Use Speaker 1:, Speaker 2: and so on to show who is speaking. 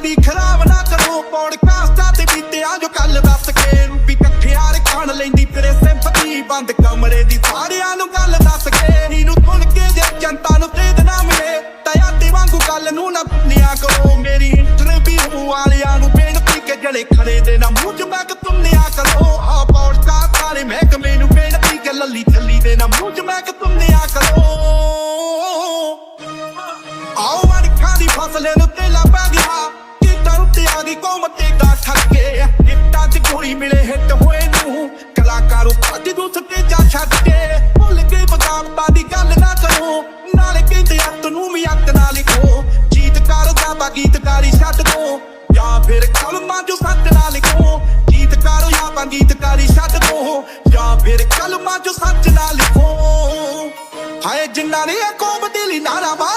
Speaker 1: ਵੀ ਖਰਾਬ ਨਾ ਕਰੋ। ਪੌਡਕਾਸਟਾਂ ਤੇ ਬੀਤਿਆ ਜੋ ਕੱਲ ਦੱਸ ਕੇ। ਵੀ ਕੱਖਿਆਰ ਖਾਣ ਲੈਂਦੀ ਤੇਰੇ ਸਿੰਪਤੀ ਬੰਦ ਕਮਰੇ ਦੀ ਸਾਰਿਆਂ ਨੂੰ ਗੱਲ ਦੱਸ ਕੇ। ਇਹਨੂੰ ਸੁਣ ਕੇ ਜੇ ਜਨਤਾ ਨੂੰ ਤੇਦ ਨਾ ਮਿਲੇ, ਤਾਂ ਤੇ ਵਾਂਗੂ ਗੱਲ ਨੂੰ ਨਾ ਭੁੱਲਿਆ ਕਰੋ। ਮੇਰੀ ਇੰਟਰਵਿਊ ਵਾਲਿਆਂ ਨੂੰ ਬੇਨਤੀ ਕਿ ਜਲੇ ਖੜੇ ਦੇ ਨਾ ਮੂੰਹ ਚ ਬੈਕ ਤੁੰਨਿਆ ਕਰੋ। ਆ ਪੌਡਕਾਸਟ ਸਾਰੇ ਮਹਿਕਮੇ ਨੂੰ ਬੇਨਤੀ ਕੇ ਲੱਲੀ ਥੱਲੀ ਦੇ ਨਾ ਮੂੰਹ ਚ ਬੈਕ ਤੁੰਨਿਆ ਕਰੋ। ਆਓ ਅਣਖਾਂ ਦੀ ਫਸਲੇ ਨੂੰ ਤੇਲਾ ਪੈ ਗਿਆ। ਕਿੱਟਾਂ ਕੌਮ ਤੇ ਗਾ ਠੱਕੇ ਇੱਟਾਂ 'ਚ ਕੋਈ ਮਿਲੇ ਹਿੱਟ ਹੋਏ ਨੂੰ। ਕਲਾਕਾਰੋ ਭੱਜ ਦੂ ਸਟੇਜਾਂ ਛੱਡ ਕੇ। ਭੁੱਲ ਗਏ ਬਗਾਵਤਾਂ ਦੀ ਗੱਲ ਨਾ ਕਰੋ। ਨਾਲੇ ਕਹਿੰਦੇ ਅੱਤ ਨੂੰ ਵੀ ਅੱਤ ਨਾ ਲਿਖੋ। ਗੀਤਕਾਰ ਜਾਂ ਗੀਤਕਾਰੀ ਛੱਡ ਦੋ। ਜਾਂ ਫਿਰ ਕਲਮਾਂ ਜੋ ਸੱਚ ਨਾ ਲਿਖੋ। ਗੀਤਕਾਰ ਜਾਂ ਗੀਤਕਾਰੀ ਛੱਡ ਦੋ। ਜਾਂ ਫਿਰ ਕਲਮਾਂ ਜੋ ਸੱਚ ਨਾ ਲਿਖੋ। ਹਾਏ, ਜਿਨ੍ਹਾਂ ਨੇ ਇਹ ਕੌਮ ਦੇ ਲਈ ਨਾਰਾ